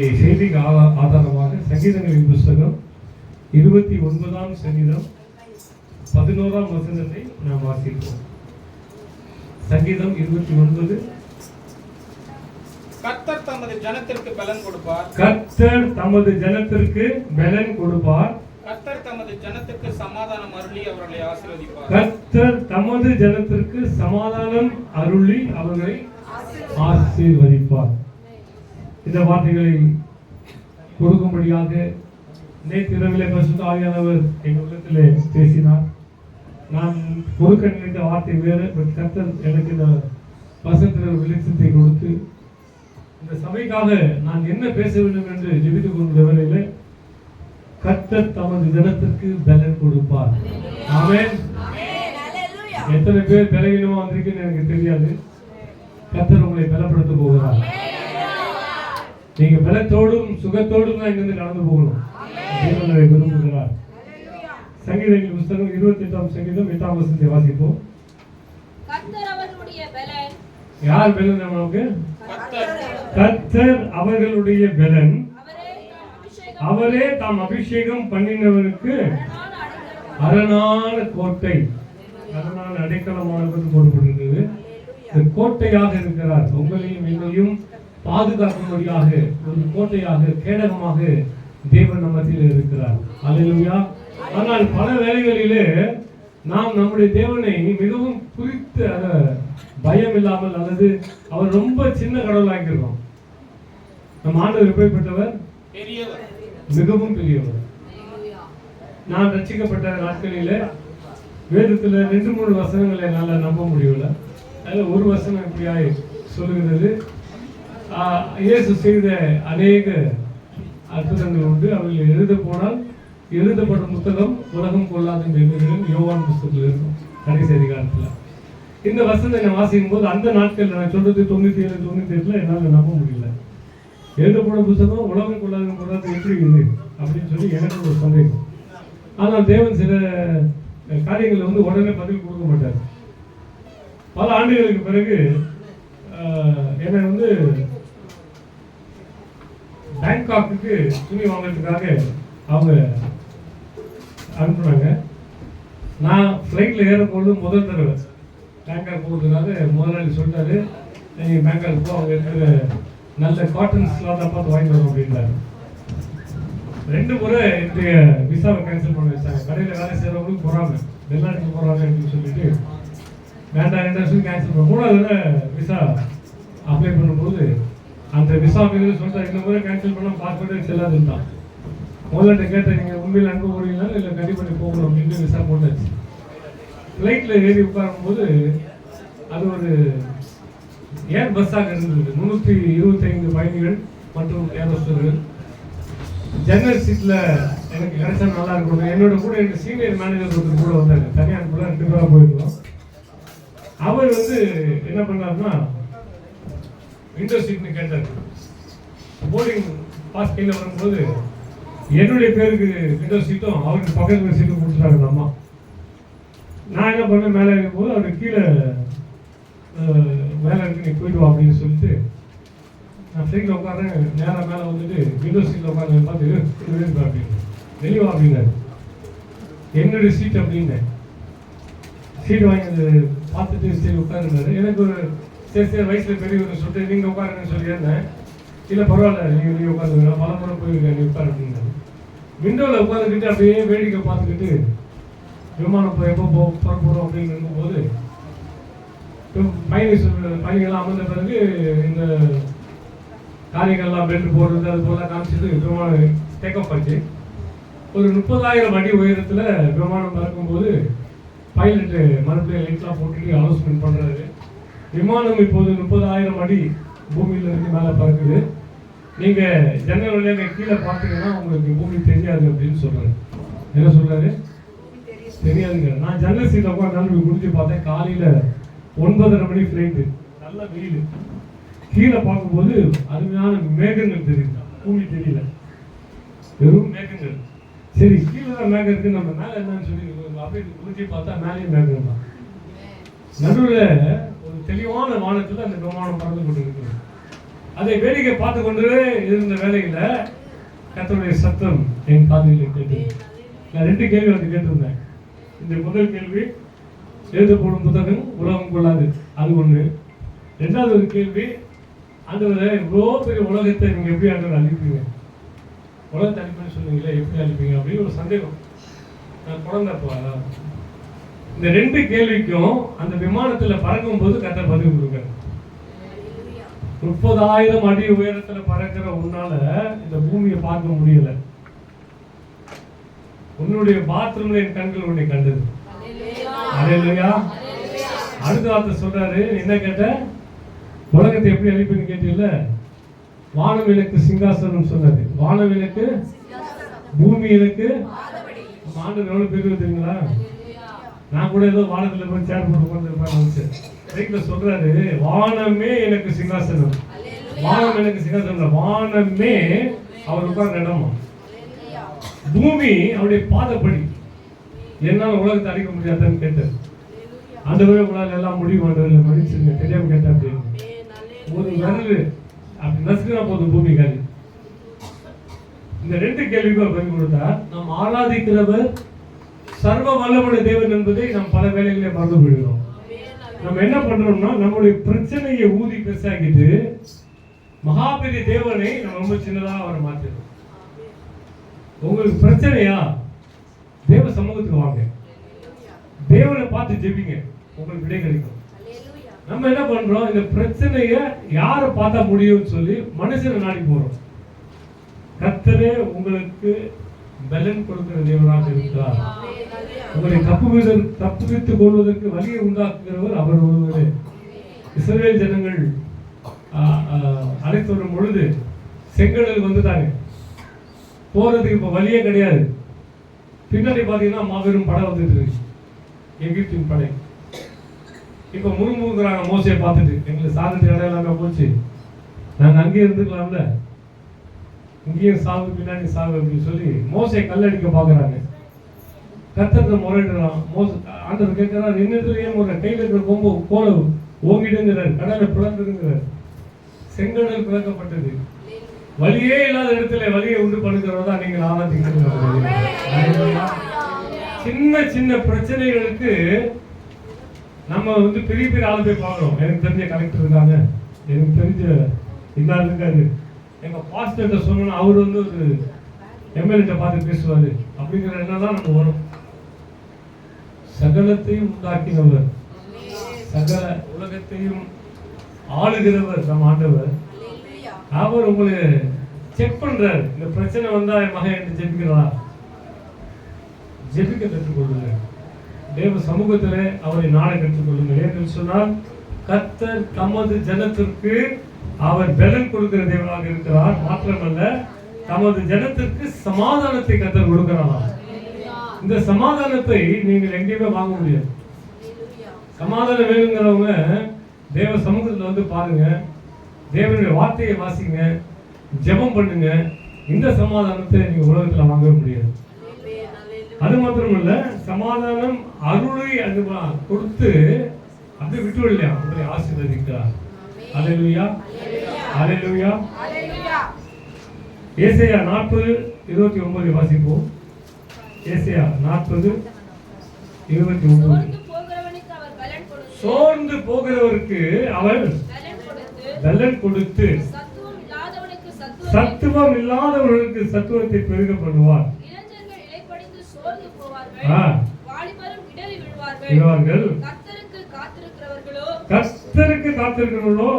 செய்திக்கு ஆதா- ஆதாரமாக சங்கீதங்களின் புஸ்தகம் இருபத்தி ஒன்பதாம் சங்கீதம் பதினோராம் வசனத்தை நாம் வாசிப்போம். சங்கீதம் இருபத்தி ஒன்பது. கர்த்தர் தமது ஜனத்திற்கு பலன் கொடுப்பார். கர்த்தர் தமது ஜனத்திற்கு பலன் கொடுப்பார். கர்த்தர் தமது ஜனத்திற்கு சமாதானம் அருளி அவர்களை ஆசீர்வதிப்பார். கர்த்தர் தமது ஜனத்திற்கு சமாதானம் அருளி அவர்களை ஆசீர்வதிப்பார். இந்த வார்த்தைகளை கொடுக்கும்படியாக நேற்று இரவிலே பரிசுத்த ஆவியானவர் எங்கள் உள்ளத்திலே பேசினார். நான் கொடுக்க நினைத்த வார்த்தை வேறு பட் கர்த்தர் எனக்கு இந்த வசத்தினர் வெளிச்சத்தை கொடுத்து இந்த சபைக்காக நான் என்ன பேச வேண்டும் என்று ஜெபித்துக் கொண்ட வேளையிலே கர்த்தர் தமது ஜனத்திற்கு பலன் கொடுப்பார். ஆமென். எத்தனை பேர் பலவீனமா வந்திருக்குன்னு எனக்கு தெரியாது. கர்த்தர் உங்களை பலப்படுத்த போகிறார். நீங்க பலத்தோடும் சுகத்தோடும் தான் இங்கிருந்து நடந்து போகணும். விரும்புகிறார் சங்கீதங்கள் புஸ்தகம் இருபத்தி எட்டாம் சங்கீதம் எட்டாம் வசனத்தை வாசிப்போம். யார் பலன் நமக்கு? கர்த்தர் அவர்களுடைய பலன். அவரே தாம் அபிஷேகம் பண்ணினவருக்கு அரணான கோட்டை. அரணான அடைக்கலமானது போடப்பட்டிருக்கிறது கோட்டையாக இருக்கிறார். உங்களையும் என்னையும் பாதுகாக்கும்படியாக ஒரு கோட்டையாக கேடகமாக தேவன் நம்ம மத்தியில் இருக்கிறார். அல்லேலூயா. ஆனால் பல வேளைகளிலே நாம் நம்முடைய தேவனை மிகவும் குறித்து அத பயம் இல்லாமல் அல்லது அவர் ரொம்ப சின்ன கடவுளாக்கியிருக்கோம் நம் ஆண்டவர் எப்படிப்பட்டவர் பெரியவர். மிகவும் பெரியவர். நான் ரட்சிக்கப்பட்ட நாட்களில வேதத்துல ரெண்டு மூணு வசனங்களை என்னால் நம்ப முடியல. அதில் ஒரு வசனம் இப்படியாய் சொல்லுகிறது. இயேசு செய்த அநேக அற்புதங்கள் உண்டு. அவர்கள் எழுத போனால் எழுதப்பட்ட புத்தகம் உலகம் கொள்ளாத என்று யோவான் புஸ்தகத்தில் இருக்கும். கடைசி அதிகாரத்தில். இந்த வசனத்தை நான் வாசிக்கும் போது அந்த நாட்கள் நான் சொல்றது தொண்ணூத்தி ஏழு தொண்ணூத்தி எட்டுல என்னால் நம்ப முடியல. எழுதப்பட புத்தகம் உலகம் கொள்ளாத புத்தகத்தை எப்படி இது அப்படின்னு சொல்லி எனக்கு ஒரு சந்தேகம். ஆனால் தேவன் சில காரியங்களை வந்து உடனே பதில் கொடுக்க மாட்டார். பல ஆண்டுகளுக்கு பிறகு என்னை வந்து பேங்காக்குக்கு துணி வாங்கிறதுக்காக அவங்க அனுப்புனாங்க. நான் ஃப்ளைட்டில் ஏறும்போது முதல் தடவை பேங்காக் போகிறதுனால முதலாளி சொல்லிட்டாரு நீங்கள் பேங்காக் போ அவங்க இருக்கிற நல்ல காட்டன் தான் பார்த்து வாங்கிட்டு வரும் அப்படின்றாரு ரெண்டு முறை என்னுடைய விசாவை கேன்சல் பண்ண வச்சாங்க. கடையில் வேலை செய்கிறவங்களுக்கு போகிறாங்க வெளிநாட்டுக்கு போகிறாங்க அப்படின்னு சொல்லிட்டு வேண்டாம் ரெண்டு வருஷம் கேன்சல் பண்ண மூணாவது விசா அப்ளை பண்ணும்போது அந்த விசா மீது சொல்லிட்டா இந்த முறை கேன்சல் பண்ணால் பாஸ்போர்ட்டே செல்லாதுன்ட்டான் முதல்ல கேட்டேன் நீங்கள் உண்மையில் அங்கே போகிறீங்களா இல்லை கட்டி பண்ணி போகணும் அப்படின்னு விசா போட்டாச்சு. ஃப்ளைட்டில் ஏறி உட்காரும்போது அது ஒரு ஏர் பஸ்ஸாக இருந்தது. முந்நூற்றி இருபத்தைந்து பயணிகள் மற்றும் ஏரோஸ்டர்கள் ஜன்னல் சீட்டில் எனக்கு கிடைச்சா நல்லா இருக்கும். என்னோட கூட எங்கள் சீனியர் மேனேஜர் ஒருத்தர் கூட வந்தாங்க தனியார் கூட ரெண்டு பேராக போயிருந்தோம். அவர் வந்து என்ன பண்ணாருன்னா விண்டோ சீட்னு கேட்டார் போர்டிங் பாஸ் கையில் வரும்போது என்னுடைய பேருக்கு விண்டோ சீட்டும் அவருக்கு பக்கத்தில் சீட்டும் கொடுத்துட்டாங்க அந்த அம்மா. நான் என்ன பண்ணேன் மேலே இருக்கும்போது அவருக்கு கீழே மேலே இருக்கு நீ போயிடுவா அப்படின்னு சொல்லிட்டு நான் சீட்டில் உட்காரேன் நேராக மேலே வந்துட்டு விண்டோ சீட்டில் உட்காந்து பார்த்து அப்படின்னு வெளியே அப்படின்னாரு. என்னுடைய சீட் அப்படின்னேன். சீட் வாங்கி பார்த்துட்டு சரி உட்காந்துருந்தாரு எனக்கு ஒரு சரி சரி வயசுல பெரியவர் சொல்லிட்டு நீங்கள் உட்காருங்கன்னு சொல்லியிருந்தேன். இல்லை பரவாயில்ல நீங்கள் நீங்க உட்காருங்க. பல முறை போயிருக்கேன் நீ உட்காரு அப்படின்னாரு. விண்டோவில் உட்காந்துக்கிட்டு அப்படியே வேடிக்கை பார்த்துக்கிட்டு விமானம் இப்போ எப்போ போ புறப்படுறோம் அப்படின்னு இருக்கும்போது பயணி சொல் பயணிகள்லாம் அமர்ந்த பிறகு இந்த காரியங்கள்லாம் பெல்ட் போடுறது அது போல காமிச்சிட்டு விமானம் டேக்அப் ஆச்சு. ஒரு முப்பதாயிரம் அடி உயரத்தில் விமானம் பறக்கும்போது பைலட்டு மறுபடியும் லைட்லாம் போட்டுட்டு அனௌன்ஸ்மெண்ட் பண்ணுறாரு விமானம் இப்போது முப்பதாயிரம் அடி பூமியில் இருந்து மேலே பறக்குது. நீங்கள் ஜன்னல் வழியாக கீழே பார்த்தீங்கன்னா உங்களுக்கு பூமி தெரியாது அப்படின்னு சொல்றாரு. என்ன சொல்கிறாரு தெரியாதுங்க. நான் ஜன்னல் சீட்டில் உட்காந்து முடிஞ்சு பார்த்தேன். காலையில் ஒன்பதரை மணி ஃப்ளைட்டு நல்ல வெயில். கீழே பார்க்கும்போது அருமையான மேகங்கள் தெரியுது. பூமி தெரியல. வெறும் மேகங்கள். சரி கீழே தான் மேகம் இருக்கு. நம்ம மேலே என்னன்னு சொல்லி அப்படியே முடிஞ்சு பார்த்தா மேலேயும் மேகம் தான். நடுவில் தெளிவான வானத்தில் அந்த விமானம் பறந்து கொண்டிருக்கிறது. அதை வேடிக்கை பார்த்து கொண்டு இருந்த வேலையில் கர்த்தருடைய சத்தம் என் காதுகளில் கேட்டு நான் ரெண்டு கேள்வி வந்து கேட்டிருந்தேன். இந்த முதல் கேள்வி எழுதப்படும் புத்தகம் உலகம் கொள்ளாது. அது ஒன்று. ரெண்டாவது ஒரு கேள்வி ஆண்டவரே இவ்வளோ பெரிய உலகத்தை நீங்கள் எப்படி ஆண்டவர் அழிப்பீங்க? உலகத்தை அழிப்பேன்னு சொன்னீங்களே எப்படி அழிப்பீங்க அப்படின்னு ஒரு சந்தேகம். நான் குழந்தைப்போ அதான். இந்த ரெண்டு கேள்விக்கும் அந்த விமானத்துல பறக்கும் போது கத்த பதில் கொடுக்குறாரு. முப்பதாயிரம் அடி உயரத்துல பறக்கிற உன்னால இந்த பூமியை பார்க்க முடியல. உன்னுடைய பாத்ரூம்ல என் கண்கள் உன்னை கண்டது. அலையிலையா. அடுத்த வார்த்தை சொல்றாரு என்ன கேட்ட? உலகத்தை எப்படி அழிப்புன்னு கேட்டீங்கல்ல? வானம் எனக்கு சிங்காசனம் சொன்னது. வானம் எனக்கு பூமி எனக்கு ஆண்டு எவ்வளவு பேர் தெரியுங்களா? நான் கூட ஏதோ வானத்துல போய் சேர் போட்டு உட்காந்துருப்பேன் ரைட்ல சொல்றாரு வானமே எனக்கு சிங்காசனம். வானம் எனக்கு சிங்காசனம் வானமே அவர் உட்கார்ந்த இடமா? பூமி அவருடைய பாதப்படி. என்னால உலகத்தை அழிக்க முடியாதுன்னு கேட்டார் ஆண்டவரே உங்களால் எல்லாம் முடியும் ஆண்டவரை மன்னிச்சிருங்க. தெரியாம கேட்டேன் அப்படின்னு ஒரு விரல். அப்படி நசுக்கினா போதும் பூமி காலி இந்த ரெண்டு கேள்விக்கும் பதில் கொடுத்தார். நாம் ஆராதிக்கிறவர் சர்வ வல்லமுடைய தேவன் என்பதை நாம் பல வேலைகளே மறந்து போயிடுறோம் நம்ம என்ன பண்றோம்னா நம்மளுடைய பிரச்சனையை ஊதி பெருசாக்கிட்டு மகாபெரிய தேவனை நம்ம ரொம்ப சின்னதா அவரை மாற்றிடும் உங்களுக்கு பிரச்சனையா? தேவ சமூகத்துக்கு வாங்க. தேவனை பார்த்து ஜெபிங்க. உங்களுக்கு விடை கிடைக்கும். நம்ம என்ன பண்றோம்? இந்த பிரச்சனைய யாரை பார்த்தா முடியும்னு சொல்லி மனுஷனை நாடி போறோம். கத்தரே உங்களுக்கு பலன் கொடுக்கிற தேவனாக இருக்கிறார். உங்களை தப்பு தப்புவித்துக் கொள்வதற்கு வழியை உண்டாக்குகிறவர் அவர் ஒருவரே. இஸ்ரேல் ஜனங்கள் அழைத்து வரும் பொழுது செங்கடல் வந்துட்டாங்க. போறதுக்கு இப்போ வழியே கிடையாது. பின்னாடி பார்த்தீங்கன்னா மாபெரும் படை வந்துட்டு இருக்கு. எகிப்தின் படை. இப்போ முறுமுறுக்கிறாங்க மோசையை பார்த்துட்டு. எங்களுக்கு சாதத்து இடம் போச்சு. நாங்கள் அங்கேயே இருந்துக்கலாம்ல? இங்கேயும் சாவு பின்னாடி சாவு அப்படின்னு சொல்லி மோசை கல்லடிக்க பாக்குறாங்க கத்தத்தை முறையிடுறான் மோச ஆண்டவர் கேட்கிறார் நின்றுட்டு ஏன் முறை கையில இருக்கிற கொம்பு கோல ஓங்கிடுங்கிறார் கடலை பிளந்துங்கிறார் செங்கடல் பிளக்கப்பட்டது வழியே இல்லாத இடத்துல வழியை உண்டு பண்ணுகிறவர் தான் நீங்கள் ஆராதிக்கிறீங்க சின்ன சின்ன பிரச்சனைகளுக்கு நம்ம வந்து பெரிய பெரிய ஆளு போய் பார்க்குறோம் எனக்கு தெரிஞ்ச கலெக்டர் இருக்காங்க. எனக்கு தெரிஞ்ச இன்னார் இருக்காரு. எங்கள் பாஸ்டர்கிட்ட சொல்லணும் அவர் வந்து ஒரு எம்எல்ஏ பார்த்து பேசுவார். அப்படிங்கிற எண்ணம் தான் நம்ம வரும். சகலத்தையும் உண்டாக்கினவர். சகல உலகத்தையும் ஆளுகிறவர் நம் ஆண்டவர். அவர் உங்களை செக் பண்றாரு. இந்த பிரச்சனை வந்தா என் மகன் என்று ஜெபிக்கிறா. ஜெபிக்க கற்றுக்கொள்ளுங்க தேவ சமூகத்தில் அவரை நாட கற்றுக்கொள்ளுங்கள். ஏன்னு சொன்னால் கத்தர் தமது ஜனத்திற்கு அவர் பலன் கொடுக்கிற தேவனாக இருக்கிறார். மாத்திரமல்ல தமது ஜனத்திற்கு சமாதானத்தை கர்த்தர் கொடுக்கிறாராம். இந்த சமாதானத்தை நீங்கள் எங்கேயுமே வாங்க முடியாது. சமாதானம் வேணுங்கிறவங்க தேவ சமூகத்தில் வந்து பாருங்க. தேவனுடைய வார்த்தையை வாசிங்க. ஜெபம் பண்ணுங்க. இந்த சமாதானத்தை நீங்க உலகத்தில் வாங்க முடியாது. அது மாத்திரமல்ல சமாதானம் அருளை அது கொடுத்து அது விட்டு இல்லையா உங்களை ஆசீர்வதிக்கிறார். அலையிலுயா அலையிலுயா ஏசையா நாற்பது இருபத்தி ஒன்பது வாசிப்போம். ஏசையா நாற்பது இருபத்தி ஒன்பது. சோர்ந்து போகிறவருக்கு அவர் பலன் கொடுத்து சத்துவம் இல்லாதவர்களுக்கு சத்துவத்தை பெருக பண்ணுவார். இளைஞர்கள் கர்த்தருக்கு காத்திருக்கிறவர்களோ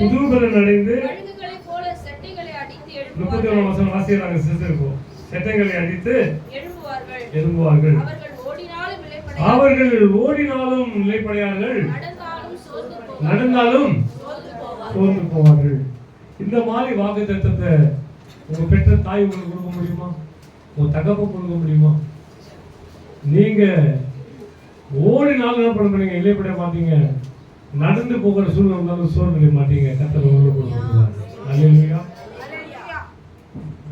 புதுபலன் அடைந்து முப்பத்தி வசனம் வாசிக்கிறாங்க சிஸ்டருக்கும் செட்டங்களை அடித்து எழும்புவார்கள். அவர்கள் ஓடினாலும் நிலைப்படையார்கள். நடந்தாலும் சோர்ந்து போவார்கள். இந்த மாதிரி வாக்கு தத்தத்தை உங்க பெற்ற தாய் உங்களுக்கு கொடுக்க முடியுமா? உங்க தகப்ப கொடுக்க முடியுமா? நீங்க ஓடி நாள் என்ன பண்ண மாட்டீங்க இல்லைப்பட மாட்டீங்க நடந்து போகிற சூழ்நிலை இருந்தாலும் சோர்நிலை மாட்டீங்க கத்தர் உங்களுக்கு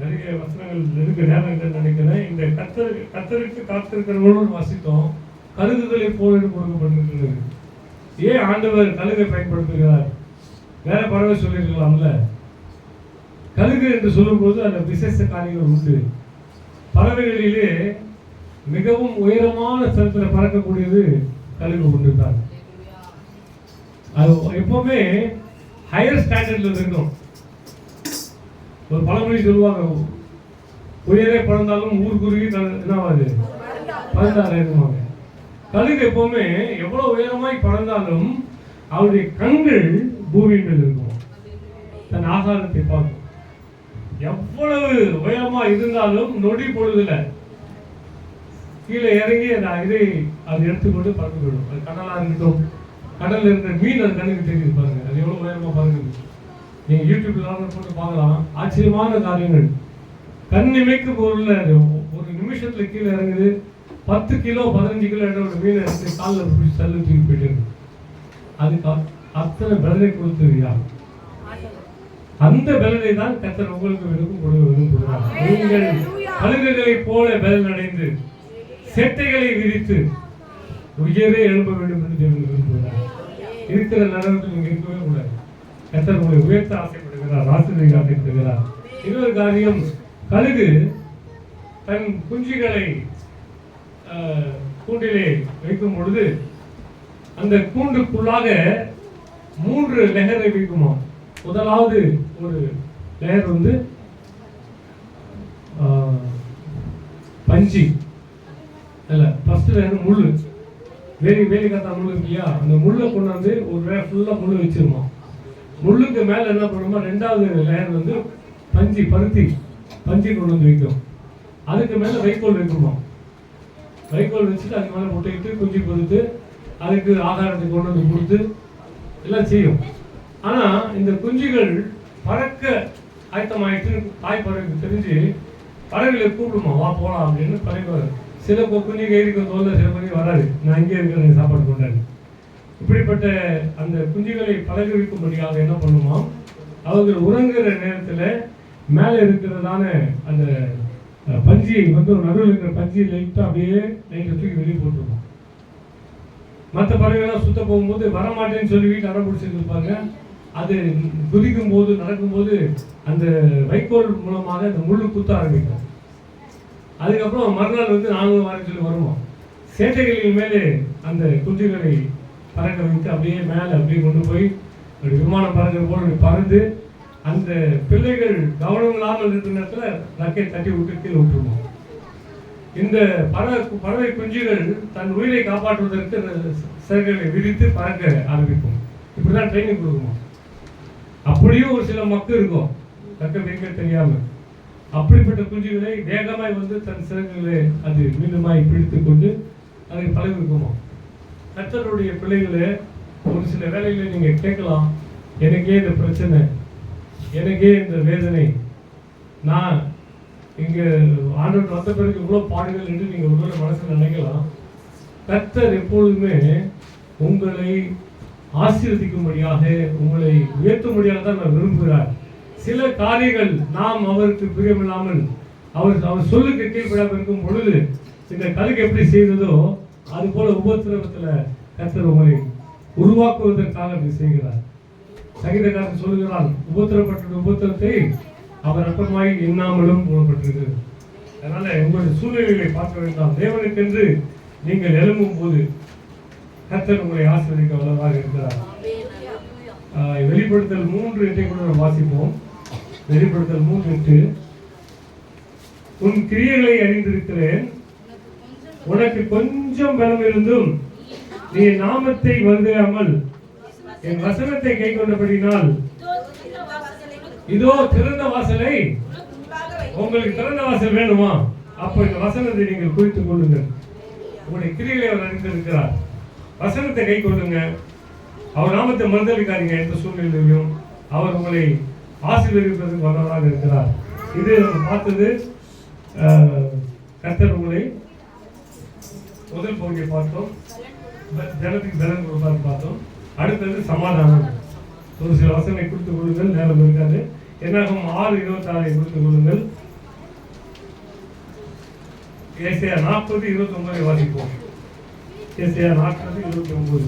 நிறைய வசனங்கள் இருக்கு நேரம் நினைக்கிறேன். இந்த கத்தர் கத்தருக்கு காத்திருக்கிறவங்களும் வசித்தோம். கழுகுகளை போரிடு கொடுக்கப்பட்டிருக்கிறது. ஏன் ஆண்டவர் கழுகை பயன்படுத்துகிறார்? வேற பறவை சொல்லியிருக்கலாம்ல. கழுகு என்று சொல்லும்போது அந்த விசேஷ காரியங்கள் உண்டு. பறவைகளிலே மிகவும் உயரமான ஸ்தலத்தில் பறக்கக்கூடியது கழிவு கொண்டிருந்தார் அது எப்பவுமே ஹையர் ஸ்டாண்டர்ட்ல இருக்கும் ஒரு பழமொழி சொல்லுவாங்க உயரே பறந்தாலும் ஊர் குருவி என்னவாது? பறந்தாரு இருக்குமாங்க கழுகு எப்பவுமே எவ்வளவு உயரமாய் பறந்தாலும் அவருடைய கண்கள் பூமியின் மேல் இருக்கும். தன் ஆகாரத்தை பார்க்கும். எவ்வளவு உயரமா இருந்தாலும் நொடி பொழுதுல கீழே இறங்கி அந்த இதை அது எடுத்துக்கொண்டு பறந்து விடும். அது கடலா இருக்கட்டும். கடல்ல இருக்கிற மீன் அது கண்ணுக்கு தெரியுது பாருங்க. அது எவ்வளவு உயரமா பறக்குது. நீங்க யூடியூப்ல ஆர்டர் போட்டு பார்க்கலாம். ஆச்சரியமான காரியங்கள். கண் இமைக்கு பொருள்ல ஒரு நிமிஷத்துல கீழே இறங்குது. பத்து கிலோ பதினஞ்சு கிலோ எடை ஒரு மீனை எடுத்து காலில் பிடிச்சி தள்ளி தூக்கி போயிட்டு அதுக்கு அத்தனை பலனை கொடுத்தது யார்? அந்த பலனை தான் கத்தர் உங்களுக்கு விருப்பம் கொடுக்க விரும்புகிறார். நீங்கள் கழுகுகளைப் போல பலன் அடைந்து செட்டைகளை விரித்து உயரே எழுப்ப வேண்டும் என்று தேவன் விரும்புகிறார். இருக்கிற நடனத்தில் நீங்க இருக்கவே கூடாது. கத்தர் உங்களை உயர்த்த ஆசைப்படுகிறார் ஆசிரியர் ஆசைப்படுகிறார். இன்னொரு காரியம் கழுகு தன் குஞ்சுகளை கூண்டிலே வைக்கும் பொழுது அந்த கூண்டுக்குள்ளாக மூன்று லெகரை வைக்குமா முதலாவது ஒரு லெகர் வந்து ஆஹ், பஞ்சு. இல்ல ஃபர்ஸ்ட் லேயர் முள்ளு. வேலி வேலி காத்தா முள்ளு இருக்கு இல்லையா அந்த முள்ளை கொண்டாந்து ஒரு வேலை ஃபுல்லா முள்ளு வச்சிருமா. முள்ளுக்கு மேல என்ன பண்ணுமா ரெண்டாவது லேயர் வந்து பஞ்சு பருத்தி பஞ்சு கொண்டு வந்து வைக்கும். அதுக்கு மேல வைக்கோல் வைக்குமா வைக்கோல் வச்சுட்டு அதுக்கு மேல முட்டையிட்டு குஞ்சு பொறுத்து அதுக்கு ஆகாரத்தை கொண்டு வந்து கொடுத்து எல்லாம் செய்யும். ஆனா இந்த குஞ்சுகள் பறக்க ஆயத்தமாயிட்டு தாய் பறவைக்கு தெரிஞ்சு பறவைகளை கூப்பிடுமா வா போலாம் அப்படின்னு பறவை வரும் சில கொ- குஞ்சுங்க தோல்ல சில குஞ்சு வராது. நான் இங்கே இருக்கிறேன் சாப்பாடு கொண்டாடு. இப்படிப்பட்ட அந்த குஞ்சுகளை பழகிவிக்கும்படியாக என்ன பண்ணுமாம் அவர்கள் உறங்குற நேரத்தில் மேலே இருக்கிறதான அந்த பஞ்சியை வந்து ஒரு நடுவில் இருக்கிற பஞ்சியை லைட்டாக அப்படியே லைட்டை தூக்கி வெளியே போட்டுருவோம். மற்ற பறவைகள்லாம் சுத்த போகும்போது வரமாட்டேன்னு சொல்லி வீட்டு அடம் பிடிச்சிட்டு இருப்பாங்க. அது குதிக்கும் போது நடக்கும்போது அந்த வைக்கோல் மூலமாக அந்த முள் குத்த ஆரம்பிக்கும். அதுக்கப்புறம் மறுநாள் வந்து நாங்களும் வரேன்னு சொல்லி வருவோம். சேட்டைகளின் மேலே அந்த குஞ்சுகளை பறக்க வைத்து அப்படியே மேலே அப்படியே கொண்டு போய் அப்படி விமானம் பறக்கிற போல அப்படி பறந்து அந்த பிள்ளைகள் கவனம் இல்லாமல் இருக்கிற நேரத்தில் ரக்கை தட்டி விட்டு கீழே விட்டுருவோம். இந்த பறவை பறவை குஞ்சுகள் தன் உயிரை காப்பாற்றுவதற்கு அந்த சிறகுகளை விரித்து பறக்க ஆரம்பிக்கும் இப்படிதான் ட்ரைனிங் கொடுக்குமா அப்படியும் ஒரு சில மக்கள் இருக்கும். தக்க வைக்க தெரியாமல். அப்படிப்பட்ட குஞ்சுகளை வேகமாய் வந்து தன் சிறகுகளை அது மீண்டுமாய் பிடித்துக் கொண்டு அதை பழகிருக்குமா கத்தருடைய பிள்ளைகளை ஒரு சில வேலைகளை நீங்க கேட்கலாம் எனக்கே இந்த பிரச்சனை எனக்கே இந்த வேதனை. நான் இங்க ஆண்டவர் வந்த பிறகு இவ்வளவு பாடுகள் என்று நீங்க ஒருவேளை மனசுல நினைக்கலாம். கத்தர் எப்பொழுதுமே உங்களை ஆசீர்வதிக்கும்படியாக உங்களை உயர்த்தும்படியாக தான் நான் விரும்புகிறார். சில காரியங்கள் நாம் அவருக்கு பிரியமில்லாமல் அவர் அவர் சொல்லுக்கு கீழ்ப்படாமல் இருக்கும் பொழுது இந்த கழுகு எப்படி செய்ததோ அது போல உபத்திரவத்துல கர்த்தர் உங்களை உருவாக்குவதற்காக அப்படி செய்கிறார். சங்கீதக்காரன் சொல்லுகிறான் உபத்திரப்பட்ட உபத்திரத்தை அவர் அற்பமாய் எண்ணாமலும் போடப்பட்டிருக்கிறது அதனால உங்களுடைய சூழ்நிலைகளை பார்க்க வேண்டாம். தேவனுக்கென்று நீங்கள் எழும்பும் போது கர்த்தர் உங்களை ஆசீர்வதிக்க வல்லதாக இருக்கிறார். வெளிப்படுத்தல் மூன்று எட்டை கூட வாசிப்போம். வெளிப்படுத்தல் மூன்று எட்டு. உன் கிரியைகளை அறிந்திருக்கிறேன். உனக்கு கொஞ்சம் பலம் இருந்தும் நீ என் நாமத்தை வருதாமல் என் வசனத்தை கை கொண்டபடினால் இதோ திறந்த வாசலை. உங்களுக்கு திறந்த வாசல் வேணுமா அப்போ இந்த வசனத்தை நீங்கள் குறித்துக் கொள்ளுங்கள். உங்களுடைய கிரிகளை அவர் அறிந்திருக்கிறார். வசனத்தை கை கொள்ளுங்க அவர் நாமத்தை மறந்தளிக்காதீங்க எந்த சூழ்நிலையிலும் அவர் உங்களை ஆசீர்வதிப்பதற்கு வல்லவராக இருக்கிறார். இது நம்ம பார்த்தது ஆஹ், உங்களை முதல் பகுதியை பார்த்தோம். ஜனத்துக்கு பலன் கொடுப்பார் பார்த்தோம். அடுத்தது சமாதானம். ஒரு சில வசனை கொடுத்து கொள்ளுங்கள் நேரம் இருக்காது. என்னாகும் ஆறு இருபத்தாறை கொடுத்து கொள்ளுங்கள். ஏசியா நாற்பது இருபத்தி ஒன்பதை வாசிப்போம். ஏசியா நாற்பது இருபத்தி ஒன்பது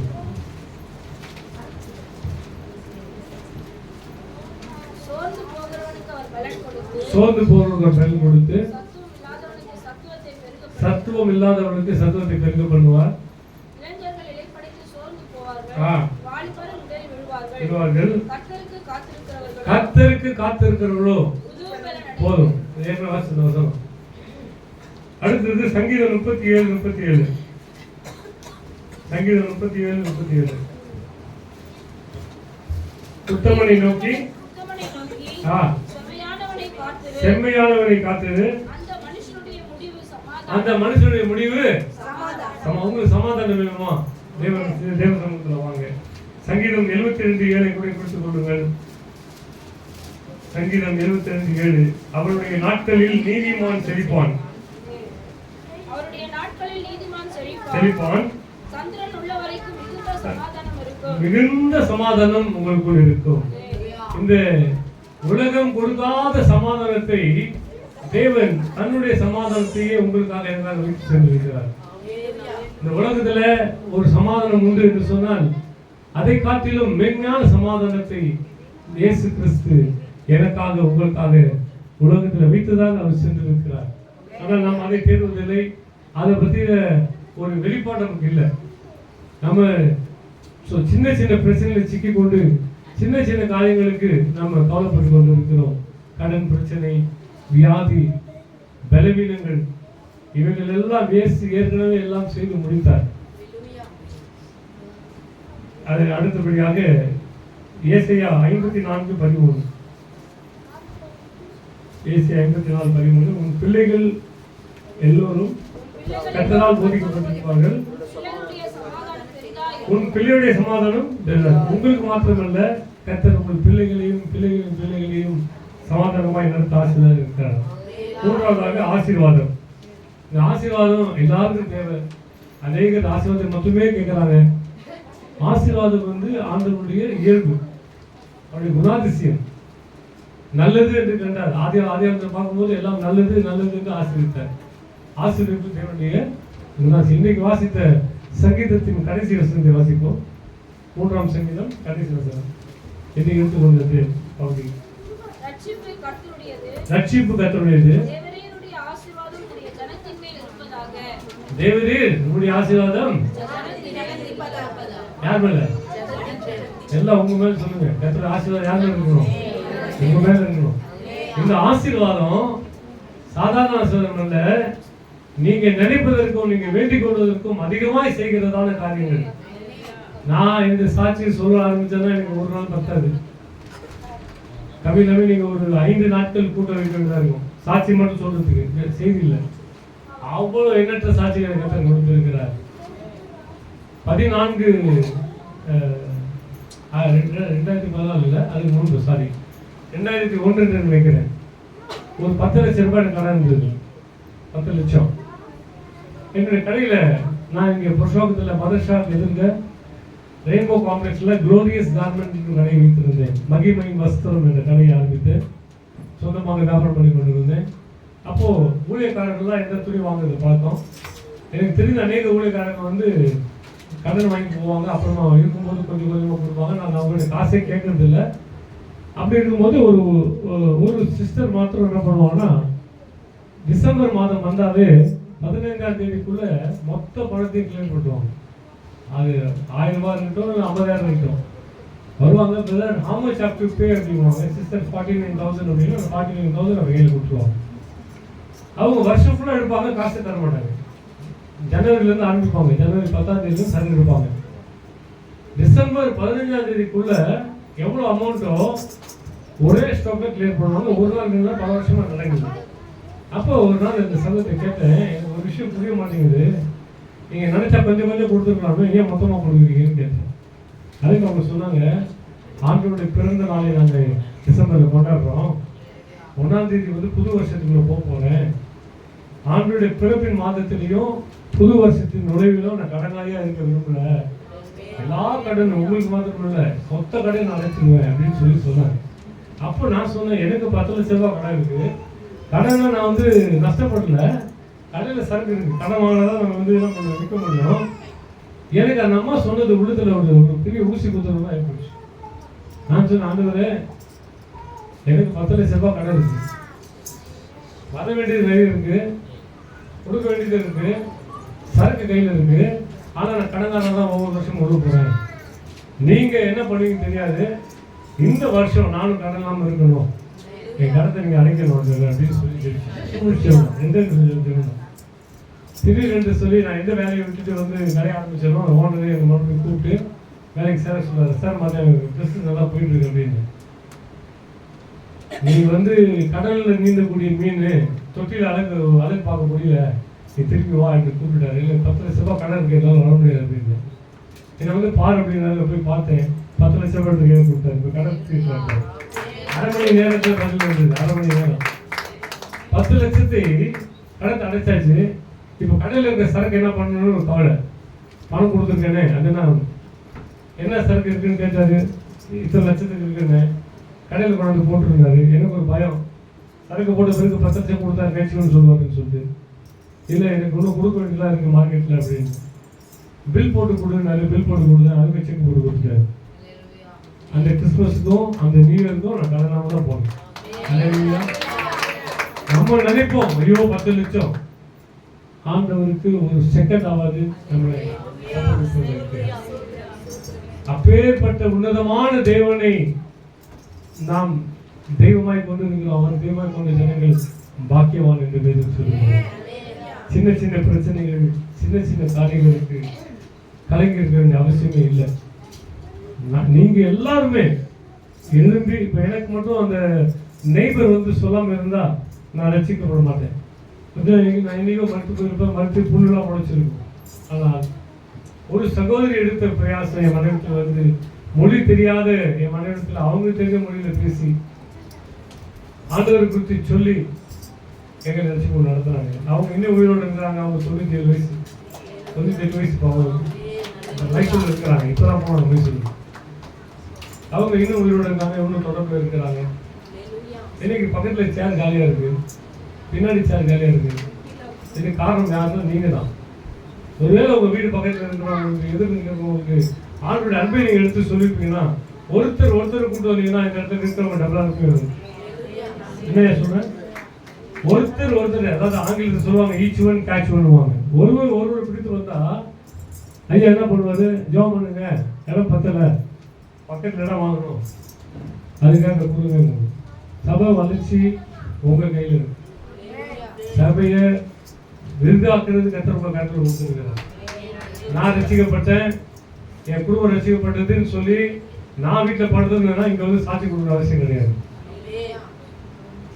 சோர்ந்து போறவர்களுக்கு பலன் கொடுத்து சத்துவம் இல்லாதவனுக்கு சத்துவத்தை பெருக பண்ணுவார். கர்த்தருக்கு காத்திருக்கிறவர்கள் போதும். வசனம். அடுத்தது சங்கீதம் முப்பத்தி ஏழு முப்பத்தி ஏழு. சங்கீதம் முப்பத்தி ஏழு முப்பத்தி ஏழு. உத்தமனை நோக்கி. ஆ. காத்திரு செம்மையானவனை காத்தது. அந்த மனுஷனுடைய முடிவு உங்களுக்கு சமாதானம் வேணுமா? தேவன் தேவ சமூகத்துல வாங்க. சங்கீதம் எழுபத்தி ரெண்டு ஏழை கூட குறித்துக் கொள்ளுங்கள். சங்கீதம் எழுபத்தி ரெண்டு ஏழு. அவருடைய நாட்களில் நீதிமான் செழிப்பான். செழிப்பான். மிகுந்த சமாதானம் உங்களுக்குள் இருக்கும். இந்த உலகம் கொடுக்காத சமாதானத்தை தேவன் தன்னுடைய சமாதானத்தையே உங்களுக்காக எதிராக வைத்து சென்றிருக்கிறார். இந்த உலகத்துல ஒரு சமாதானம் உண்டு என்று சொன்னால் அதை காட்டிலும் மென்மையான சமாதானத்தை இயேசு கிறிஸ்து எனக்காக உங்களுக்காக உலகத்தில் வைத்துதான் அவர் சென்றிருக்கிறார். ஆனால் நாம் அதை தேடுவதில்லை. அதை பற்றிய ஒரு வெளிப்பாடு நமக்கு இல்லை. நம்ம சின்ன சின்ன பிரச்சனைகளை சிக்கிக்கொண்டு சின்ன சின்ன காரியங்களுக்கு நம்ம கவலைப்பட்டு கொண்டு இருக்கிறோம் கடன் பிரச்சனை வியாதி பலவீனங்கள் இவைகள் எல்லாம் வேஸ்ட் ஏற்கனவே எல்லாம் செய்து முடித்தார். அது அடுத்தபடியாக ஏசையா ஐம்பத்தி நான்கு பதிமூணு. ஏசியா ஐம்பத்தி நாலு பதிமூணு உன் பிள்ளைகள் எல்லோரும் கத்தரால் போதிக்கப்பட்டிருப்பார்கள். உன் பிள்ளையுடைய சமாதானம் உங்களுக்கு மாத்திரமல்ல கத்தர் உங்கள் பிள்ளைகளையும் பிள்ளைகளின் பிள்ளைகளையும் சமாதானமாய் நடத்த ஆசிரியர் இருக்கிறார். மூன்றாவதாக ஆசீர்வாதம். இந்த ஆசீர்வாதம் எல்லாருக்கும் தேவை. அநேக ஆசீர்வாதம் மட்டுமே கேட்கிறாங்க. ஆசீர்வாதம் வந்து ஆண்டவருடைய இயல்பு. அவருடைய குணாதிசயம். நல்லது என்று கண்டார். ஆதி ஆதியாரத்தில் பார்க்கும்போது எல்லாம் நல்லது நல்லது என்று ஆசீர்வித்தார் ஆசீர்விப்பு தேவனுடைய இன்னைக்கு வாசித்த சங்கீதத்தின் கடைசி வசனத்தை வாசிப்போம். மூன்றாம் சங்கீதம் கடைசி வசனம். என்னை பகுதி ரட்சிப்பு கர்த்தருடையது. ரட்சிப்பு கத்தருடையது தேவரீர் உங்களுடைய ஆசீர்வாதம்? யார் மேல? எல்லாம் உங்க மேல சொல்லுங்க. கத்தர் ஆசீர்வாதம் யார் மேல இருக்கணும்? உங்க மேல இருக்கணும். இந்த ஆசீர்வாதம் சாதாரண ஆசீர்வாதம் அல்ல. நீங்க நினைப்பதற்கும் நீங்க வேண்டிக் கொள்வதற்கும் அதிகமாய் செய்கிறதான காரியங்கள். நான் இந்த சாட்சியை சொல்ல ஆரம்பிச்சேன்னா எனக்கு ஒரு நாள் பத்தாது. கவி நீங்க ஒரு ஐந்து நாட்கள் கூட்ட வைக்க வேண்டியதா இருக்கும். சாட்சி மட்டும் சொல்றதுக்கு செய்தி இல்லை. அவ்வளவு எண்ணற்ற சாட்சிகளை கத்தர் கொடுத்திருக்கிறார். பதினான்கு ரெண்டு- ரெண்டாயிரத்தி பதினாலு இல்லை அதுக்கு முன்பு சாரி ரெண்டாயிரத்தி ஒன்று நினைக்கிறேன். ஒரு பத்து லட்சம் ரூபாய் எனக்கு கடன் இருந்தது. பத்து லட்சம். என்னுடைய கடையில் நான் இங்கே புருஷோகத்தில் மதர்ஷாப் எதிர்க்க ரெயின்போ காம்ப்ளெக்ஸில் குளோரியஸ் கார்மெண்ட் கடை வைத்திருந்தேன். மகிமை வஸ்திரம் என்ற கடையை ஆரம்பித்து சொந்தமாக வியாபாரம் பண்ணி கொண்டிருந்தேன். அப்போது ஊழியக்காரர்கள்லாம் எந்த துணி வாங்குறது பழக்கம் எனக்கு தெரிந்த அநேக ஊழியக்காரங்க வந்து கடன் வாங்கி போவாங்க அப்புறமா இருக்கும்போது கொஞ்சம் கொஞ்சமாக கொடுப்பாங்க. நான் அவங்களுடைய காசே கேட்கறது இல்லை அப்படி இருக்கும்போது ஒரு ஒரு- ஒரு சிஸ்டர் மாத்திரம் என்ன பண்ணுவாங்கன்னா டிசம்பர் மாதம் வந்தாவே பதினைஞ்சாம் தேதிக்குள்ள மொத்த பணத்தையும் கிளைம் பண்ணுவாங்க அது ஆயிரம் ரூபாய் இருக்கட்டும் இல்லை ஐம்பதாயிரம் இருக்கட்டும் வருவாங்க brother how much have to அப்படிங்குவாங்க. சிஸ்டர் ஃபார்ட்டி நைன் தௌசண்ட் அப்படின்னா ஃபார்ட்டி நைன் தௌசண்ட் அவங்க கையில் கொடுத்துருவாங்க. அவங்க வருஷம் ஃபுல்லாக எடுப்பாங்க காசு தர மாட்டாங்க. ஜனவரிலேருந்து ஆரம்பிப்பாங்க. ஜனவரி பத்தாம் தேதி சரி எடுப்பாங்க. டிசம்பர் பதினஞ்சாம் தேதிக்குள்ள எவ்வளோ அமௌண்ட்டோ ஒரே ஸ்டாக்கை கிளியர் பண்ணுவாங்க ஒரு நாள் இருந்தால் பல வருஷமாக நடக்குது அப்போ ஒரு நாள் இந்த சங்கத்தை கேட்டேன் எனக்கு ஒரு விஷயம் புரிய மாட்டேங்குது. நீங்கள் நினச்சா கொஞ்சம் கொஞ்சம் கொடுத்துருக்கலாமே ஏன் மொத்தமாக கொடுக்குறீங்கன்னு கேட்டேன். அதுக்கு அவங்க சொன்னாங்க ஆண்டோடைய பிறந்த நாளை நாங்கள் டிசம்பரில் கொண்டாடுறோம். ஒன்றாம் தேதி வந்து புது வருஷத்துக்குள்ளே போக போகிறேன் ஆண்டோடைய பிறப்பின் மாதத்திலையும் புது வருஷத்தின் நுழைவிலும் நான் கடனாளியாக இருக்க விரும்பல. எல்லா கடன் உங்களுக்கு மாத்திரம் இல்ல மொத்த கடன் நான் அடைச்சிடுவேன் அப்படின்னு சொல்லி சொன்னாங்க. அப்போ நான் சொன்னேன் எனக்கு பத்து லட்ச ரூபா கடன் இருக்குது கடனை நான் வந்து நஷ்டப்படல கடையில் சரக்கு இருக்கு. கடன் வாங்கினா நம்ம வந்து என்ன பண்ண விற்க முடியும். எனக்கு அந்த அம்மா சொன்னது உள்ளத்தில் ஒரு ஒரு பெரிய ஊசி குத்துறது தான் ஆயிப்போச்சு. நான் சொன்னேன் ஆண்டவரே எனக்கு பத்து லட்சம் ரூபாய் கடன் இருக்கு. வர வேண்டியது நிறைய இருக்கு. கொடுக்க வேண்டியது இருக்கு. சரக்கு கையில் இருக்கு. ஆனால் நான் கடன்காரன் தான் ஒவ்வொரு வருஷம் கொடுக்க நீங்கள் என்ன பண்ணுவீங்க தெரியாது. இந்த வருஷம் நானும் கடன் இல்லாமல் இருக்கணும். என் கடத்தை நீங்கள் அடைக்க அது அப்படின்னு சொல்லி முடிச்சிடணும் எந்த சொல்லணும்? திடீரென்று சொல்லி நான் எந்த வேலையை விட்டுட்டு வந்து கடையை ஆரம்பிச்சிடணும் ஓனரே எங்கள் மறுபடியும் கூப்பிட்டு வேலைக்கு சேர சொன்னார். சார் மாதிரி பிஸ்னஸ் நல்லா போயிட்டு இருக்கு அப்படின்னு. நீ வந்து கடலில் நீந்தக்கூடிய மீன் தொட்டியில் அழகு அழகு பார்க்க முடியல. நீ திருப்பி வா என்று கூப்பிட்டாரு. இல்லை பத்து லட்ச ரூபா கடன் இருக்கு எல்லாம் வர முடியாது அப்படின்னு. என்னை வந்து பாரு அப்படின்னு போய் பார்த்தேன். பத்து லட்ச ரூபா எடுத்து கையில் கொடுத்தாரு. இப்போ கடன் தீர்த்தாரு அரை மணி நேரத்தில் பதில் வந்தது அரை மணி நேரம். பத்து லட்சத்தை கடத்தை அடைச்சாச்சு. இப்போ கடையில் இருக்க சரக்கு என்ன பண்ணணும்னு ஒரு கவலை. பணம் கொடுத்துருக்கேனே அது என்ன என்ன சரக்கு இருக்குன்னு கேட்டாரு. இத்தனை லட்சத்துக்கு இருக்குன்னு கடையில் கொண்டாந்து போட்டுருந்தாரு. எனக்கு ஒரு பயம். சரக்கு போட்ட பிறகு பத்து லட்சம் கொடுத்தா கேட்கணும்னு சொல்லுவாருன்னு சொல்லிட்டு. இல்லை எனக்கு ஒன்றும் கொடுக்க வேண்டியதாக இருக்குது மார்க்கெட்டில் அப்படின்னு. பில் போட்டு கொடுன்னாரு பில் போட்டு கொடுத்தேன் அதுக்கு செக் போட்டு கொடுத்துட்டாரு. அந்த கிறிஸ்மஸுக்கும் அந்த நியூ இயருக்கும் நான் கடனாம தான் போனேன். நம்ம நினைப்போம் ஐயோ பத்து லட்சம். ஆண்டவருக்கு ஒரு செகண்ட் ஆகாது நம்மளை அப்பேற்பட்ட உன்னதமான தேவனை நாம் தெய்வமாய் கொண்டு இருக்கிறோம் அவர் தெய்வமாய் கொண்ட ஜனங்கள் பாக்கியவான் என்று வேதம் சொல்லுகிறார் சின்ன சின்ன பிரச்சனைகள் சின்ன சின்ன காரியங்களுக்கு கலைஞர்கள் வேண்டிய அவசியமே இல்லை. நான்- நீங்க எல்லாருமே எழும்பி இப்ப எனக்கு மட்டும் அந்த நெய்பர் வந்து சொல்லாம இருந்தா நான் ரசிக்கப்பட மாட்டேன். கொஞ்சம் நான் இன்னைக்கும் மறுத்து போயிருப்பேன் மறுத்து புண்ணுலாம் உழைச்சிருக்கும் ஆனால் ஒரு சகோதரி எடுத்த பிரயாசம் என் மனைவிடத்தில் வந்து மொழி தெரியாத என் மனைவிடத்தில் அவங்க தெரிஞ்ச மொழியில் பேசி ஆண்டவர் குறித்து சொல்லி எங்கள் ரசிப்பு நடத்துறாங்க. அவங்க இன்னும் உயிரோடு இருக்கிறாங்க அவங்க தொண்ணூத்தி ஏழு வயசு தொண்ணூத்தி எட்டு வயசு பாவம் மைசூர் இருக்கிறாங்க. இப்பதான் போனாங்க மைசூர் அவங்க இன்னும் உயிரோட இருக்காங்க இன்னும் தொடர்பு இருக்கிறாங்க. இன்னைக்கு பக்கத்தில் சேர் காலியாக இருக்கு. பின்னாடி சேர் காலியாக இருக்கு. இதுக்கு காரணம் யாருன்னா நீங்கள் தான் ஒருவேளை உங்கள் வீடு பக்கத்தில் இருக்கிறவங்களுக்கு எதிர்த்து உங்களுக்கு ஆண்டோட அன்பை நீங்கள் எடுத்து சொல்லியிருப்பீங்கன்னா ஒருத்தர் ஒருத்தர் கொண்டு வந்தீங்கன்னா இந்த இடத்துல இருக்கிறவங்க டபுளாக இருக்கு என்ன சொன்னேன் ஒருத்தர் ஒருத்தர் அதாவது ஆங்கிலத்தில் சொல்லுவாங்க ஈச் ஒன் கேட்ச் பண்ணுவாங்க ஒருவர் ஒருவர் பிடித்து வந்தால் ஐயா என்ன பண்ணுவாரு? ஜோம் பண்ணுங்க இடம் பத்தலை. பக்கத்தில் இடம் வாங்கணும். அதுக்காக கொடுங்க சபை வளர்ச்சி உங்க கையில் இருக்கு. சபையை விருதாக்குறது கத்தர் உங்க கருத்தில் கொடுத்துருக்கிறார். நான் ரசிக்கப்பட்டேன். என் குடும்பம் ரசிக்கப்பட்டதுன்னு சொல்லி நான் வீட்டில் படுறதுன்னா இங்க வந்து சாட்சி கொடுக்குற அவசியம் கிடையாது.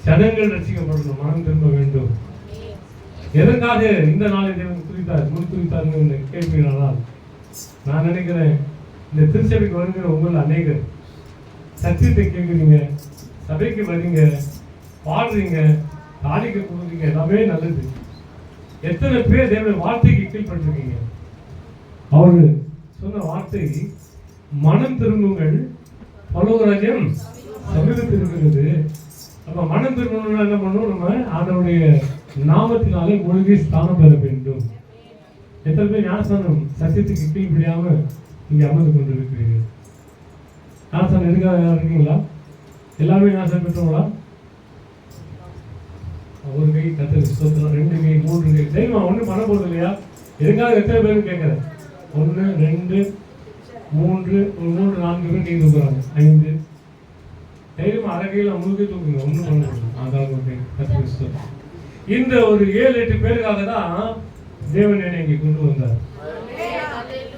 ஜனங்கள் ரசிக்கப்படணும். மனம் திரும்ப வேண்டும். எதற்காக இந்த நாளை தேவன் குறித்தார் முன் குறித்தார் கேட்பீர்களால் நான் நினைக்கிறேன் இந்த திருச்சபைக்கு வருகிற உங்கள் அநேகர் சத்தியத்தை கேட்குறீங்க சபைக்கு வரீங்க பாடுறீங்க தாலிக்கு கொடுக்குறீங்க எல்லாமே நல்லது. எத்தனை பேர் தேவையான வார்த்தைக்கு கீழ்பட்டிருக்கீங்க அவரு சொன்ன வார்த்தை மனம் திரும்புங்கள் பலோராஜ்யம் சமீபத்தில் இருக்கிறது. அப்ப மனம் திரும்பணும்னா என்ன பண்ணணும் நம்ம அதனுடைய நாமத்தினாலே மூழ்கி ஸ்தானம் பெற வேண்டும். எத்தனை பேர் ஞானஸ்தானம் சத்தியத்துக்கு கீழ்ப்படியாம இங்கே அமர்ந்து கொண்டிருக்கிறீர்கள். ஞானஸ்தானம் எதுக்காக இருக்கீங்களா? எல்லாருமே நாசன் பெற்றவங்களா? ஒரு கை கத்தரி சுத்தம் ரெண்டு கை மூன்று கை. தெய்வம் ஒன்றும் பண்ண போகிறது இல்லையா? எதுக்காக எத்தனை பேரும் கேட்குறேன் ஒன்று ரெண்டு மூன்று ஒரு மூன்று நான்கு பேர் கை தூக்குறாங்க ஐந்து. தைரியம் அரை அவங்களுக்கே தூக்குங்க. ஒன்றும் பண்ண முடியும் அதான் ஒரு கை இந்த ஒரு ஏழு எட்டு பேருக்காக தான் தேவன் என்னை இங்கே கொண்டு வந்தார்.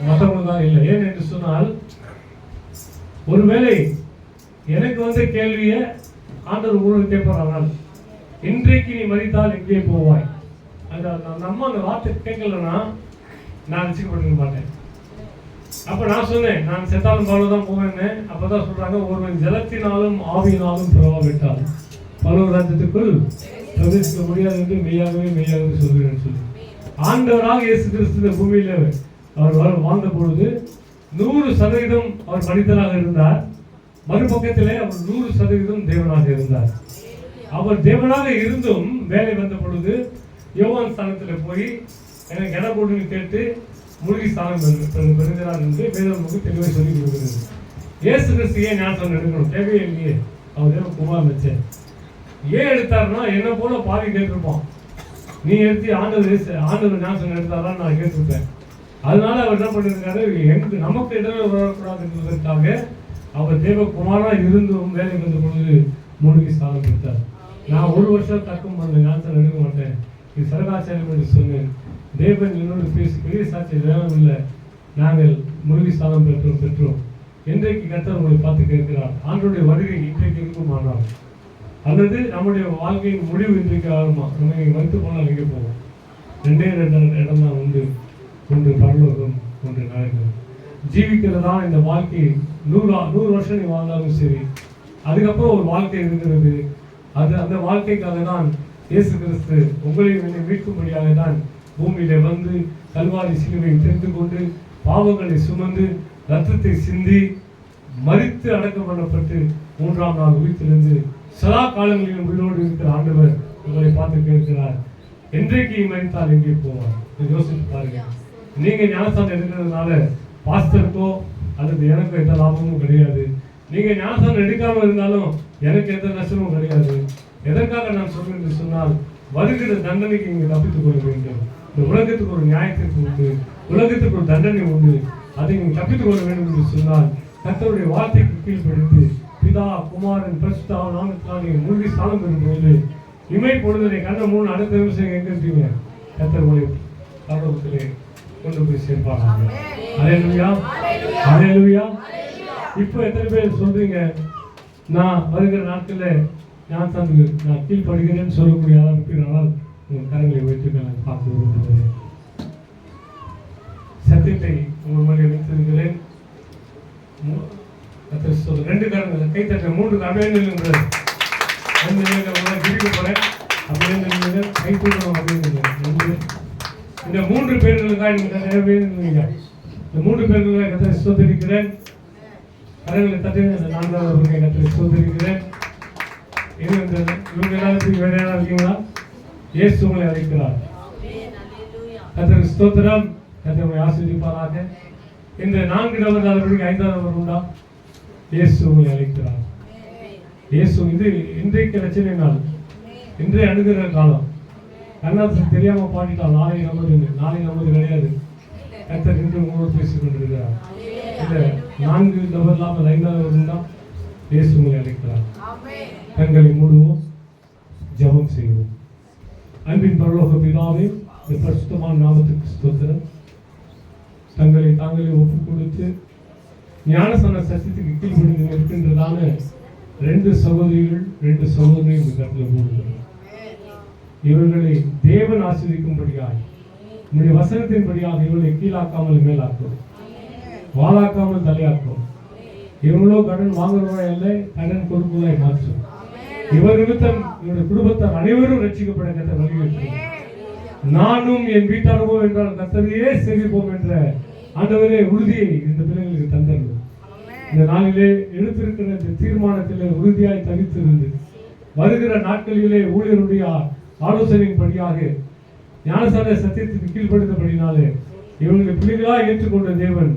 மற்றவங்க தான் இல்லை. ஏன் என்று சொன்னால் ஒருவேளை எனக்கு வந்த கேள்வியை ஆண்டவர் உங்களுக்கு கேட்பாரானால் இன்றைக்கு நீ மறித்தால் எங்கே போவாய்? அந்த நம்ம அந்த வார்த்தை கேட்கலன்னா நான் ரசிக்கப்பட்டிருக்க மாட்டேன். அப்ப நான் சொன்னேன் நான் செத்தாலும் பரவ தான் போவேன்னு. அப்பதான் சொல்றாங்க ஒருவன் ஜலத்தினாலும் ஆவியினாலும் பிறவாவிட்டால் பரவ ராஜ்யத்துக்குள் பிரவேசிக்க முடியாது என்று மெய்யாகவே மெய்யாகவே சொல்கிறேன் சொல்லி. ஆண்டவராக இயேசு கிறிஸ்து இந்த பூமியில அவர் வாழ்ந்த பொழுது நூறு சதவீதம் அவர் மனிதனாக இருந்தார். மறுபக்கத்திலே அவர் நூறு சதவீதம் தேவனாக இருந்தார். அவர் தேவனாக இருந்தும் வேலை வந்த பொழுது யோகான் ஸ்தானத்தில் போய் எனக்கு இடம் போடுன்னு கேட்டு மூழ்கி ஸ்தானம் பெறுகிறார் என்று வேதம் தெளிவாக சொல்லி கொடுக்கிறது. இயேசு கிறிஸ்து ஏன் ஞானத்தம் எடுக்கணும்? தேவையே இல்லையே. அவர் தேவ குமார் வச்சேன் ஏன் எடுத்தாருன்னா என்ன போல பாவி கேட்டிருப்பான். நீ எடுத்து ஆண்டவர் ஆண்டவர் ஞானசன் எடுத்தாதான் நான் கேட்டிருப்பேன். அதனால அவர் என்ன பண்ணியிருக்காரு? எங்க நமக்கு இடத்துல வரக்கூடாது என்பதற்காக அவர் தேவகுமாரா இருந்தும் வேலை வந்து பொழுது மூலிகை ஸ்தானம் கொடுத்தார். நான் ஒரு வருஷம் தக்கம் பண்ண ஞானசன் எடுக்க மாட்டேன். இது சரகாச்சாரியம் என்று சொன்னேன். தேவன் என்னோடு பேசி பெரிய சாட்சி வேறமில்லை நாங்கள் மூழ்கி ஸ்தானம் பெற்றோம் பெற்றோம். இன்றைக்கு கத்தர் உங்களை பார்த்து கேட்கிறார். ஆண்டோடைய வருகை இன்றைக்கு இருக்குமானால். அல்லது நம்முடைய வாழ்க்கையின் முடிவு இன்றைக்கு ஆகுமா? நம்ம இங்கே மறுத்து போனால் எங்கே போவோம்? ரெண்டே ரெண்டு இடம் தான் உண்டு. ஒன்று பரலோகம் ஒன்று நரகம் ஜீவிக்கிறதா இந்த வாழ்க்கை. நூறு நூறு வருஷம் நீ வாழ்ந்தாலும் சரி அதுக்கப்புறம் ஒரு வாழ்க்கை இருக்கிறது. அது அந்த வாழ்க்கைக்காக தான் இயேசு கிறிஸ்து உங்களையும் என்னை மீட்கும்படியாக தான் பூமியில வந்து கல்வாரி சிலுவை தெரிந்து கொண்டு பாவங்களை சுமந்து ரத்தத்தை சிந்தி மறித்து அடக்கம் பண்ணப்பட்டு மூன்றாம் நாள் உயிர்த்திலிருந்து சதா காலங்களிலும் உயிரோடு இருக்கிற ஆண்டவர் உங்களை பார்த்து கேட்கிறார். என்றைக்கு மறித்தால் எங்கே போவார்? யோசித்து பாருங்க நீங்கள் ஞானஸ்தானம் எடுக்கிறதுனால பாஸ்டருக்கோ அல்லது எனக்கு எந்த லாபமும் கிடையாது. நீங்கள் ஞானஸ்தானம் எடுக்காமல் இருந்தாலும் எனக்கு எந்த நஷ்டமும் கிடையாது. எதற்காக நான் சொல்கிறேன் என்று சொன்னால் வருகிற தண்டனைக்கு நீங்கள் தப்பித்துக் கொள்ள வேண்டும். இந்த உலகத்துக்கு ஒரு நியாயத்திற்கு உண்டு. உலகத்துக்கு ஒரு தண்டனை உண்டு. அதை நீங்கள் தப்பித்துக் கொள்ள வேண்டும் என்று சொன்னால் கத்தருடைய வார்த்தைக்கு கீழ்ப்படுத்தி பிதா குமாரன் பிரசுதா நாமத்தினால் நீங்க மூழ்கி ஸ்தானம் பெறும்போது இமை பொழுதனை கண்ண மூணு அடுத்த நிமிஷம் எங்கே இருக்கீங்க? கத்தர் உங்களை பரலோகத்திலே கொண்டு போய் சேர்ப்பாங்க அலையலுயா அலையலுயா இப்போ எத்தனை பேர் சொல்றீங்க? நான் வருகிற நாட்கள்ல நான் தந்து நான் கீழ்ப்படுகிறேன்னு சொல்லக்கூடிய ஆள் இருக்கிறானால் உங்கள் கரங்களை வைத்து நான் பார்க்க விரும்புகிறேன் சத்தியத்தை உங்கள் மொழியை வைத்திருக்கிறேன் மு- கர்த்தர் சொல்ல ரெண்டு கரங்கள் கை தட்ட மூன்று அப்படியே நில்லுங்கள் ரெண்டு நிலைகள் கிரிக்க போறேன். இந்த மூன்று பேர்களுக்காக தான் இந்த மூன்று பேர்களுக்காக கத்தை சோதரிக்கிறேன் கரங்களை தட்டி இந்த நான்காவது கத்தை சோதரிக்கிறேன் இது இந்த இவங்க எல்லாத்துக்கும் வேற யாராவது இருக்கீங்களா? இயேசு உங்களை அழைக்கிறார். கத்தருக்கு ஸ்தோத்திரம். கத்தரை ஆசிரியப்பாராக இந்த நான்கு நபர் அதற்கு ஐந்தாவது நபர் உண்டா? இயேசு உங்களை அழைக்கிறார். இயேசு இது இன்றைக்கு ரச்சனை நாள். இன்றைய அணுகிற காலம். கண்ணாசன் தெரியாம பாடிட்டான் நாளை நமது நாளை நமது கிடையாது. கத்தர் இன்று உங்களோடு பேசிக் கொண்டிருக்கிறார். இந்த நான்கு நபர் இல்லாமல் ஐந்தாவது நபர் உண்டா இயேசு உங்களை அழைக்கிறார். கண்களை மூடுவோம் ஜெபம் செய்வோம். அன்பின் பரலோக பிதாவே இந்த பிரசுத்தமான நாமத்துக்கு ஸ்தோத்திரம். தங்களை தாங்களே ஒப்புக் கொடுத்து ஞானசன சத்தியத்துக்கு கீழ்ப்படிந்து இருக்கின்றதான ரெண்டு சகோதரிகள் ரெண்டு சகோதரிகள் இந்த கருத்தில் போடுகிறோம் இவர்களை தேவன் ஆசிரிக்கும்படியாய் உங்களுடைய வசனத்தின்படியாக இவர்களை கீழாக்காமல் மேலாக்கும். வாழாக்காமல் தலையாக்கும். இவங்களோ கடன் வாங்குறவராய் அல்ல கடன் கொடுப்பதாய் மாற்றும். இவர் நிமித்தம் இவருடைய குடும்பத்தார் அனைவரும் ரட்சிக்கப்பட கத்த வலியுறுத்துகிறேன் நானும் என் வீட்டாருவோம் என்றால் கத்தரையே சேமிப்போம் என்ற ஆண்டவரே உறுதியை இந்த பிள்ளைகளுக்கு தந்தது இந்த நாளிலே எடுத்திருக்கிற இந்த தீர்மானத்திலே உறுதியாய் தவித்திருந்து வருகிற நாட்களிலே ஊழியருடைய ஆலோசனையின்படியாக ஞானசார சத்தியத்துக்கு கீழ்ப்படுத்தபடினாலே இவங்களை பிள்ளைகளாக ஏற்றுக்கொண்ட தேவன்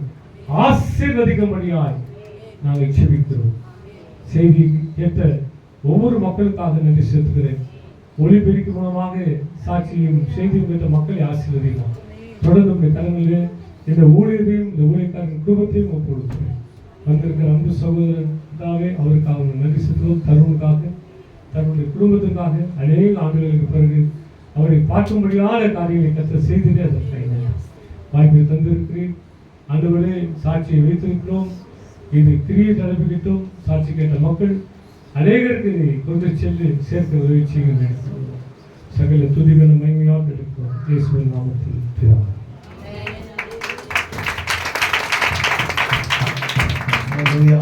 ஆசீர்வதிக்கும்படியாய் நாங்கள் செபிக்கிறோம் செய்தி கேட்ட ஒவ்வொரு மக்களுக்காக நன்றி செலுத்துகிறேன். ஒளிபெருக்கி மூலமாக சாட்சியும் செய்தியும் கேட்ட மக்களை ஆசீர்வதிக்கலாம் தொடர்ந்து உடைய கரங்களிலே இந்த ஊழியரையும் இந்த ஊழியக்காரன் குடும்பத்தையும் ஒப்புக்கொடுக்கிறேன் வந்திருக்கிற அன்பு சகோதரனுக்காக அவருக்காக நன்றி செலுத்துவோம் தருணுக்காக தன்னுடைய குடும்பத்துக்காக அநேக ஆண்டுகளுக்கு பிறகு அவரை பார்க்க முடியாத காரியங்களை கத்த செய்ததே அதற்காக வாய்ப்பை தந்திருக்கிறேன். ஆண்டவரே சாட்சியை வைத்திருக்கிறோம். இது கிரியை தலைப்பிக்கிட்டும் சாட்சி கேட்ட மக்கள் அநேகருக்கு இதை கொண்டு சென்று சேர்க்க உதவி செய்கின்றேன் சகல துதிகளை மகிமையாக எடுக்கிறோம். இயேசுவின் நாமத்தில் பிதாவே. Hallelujah.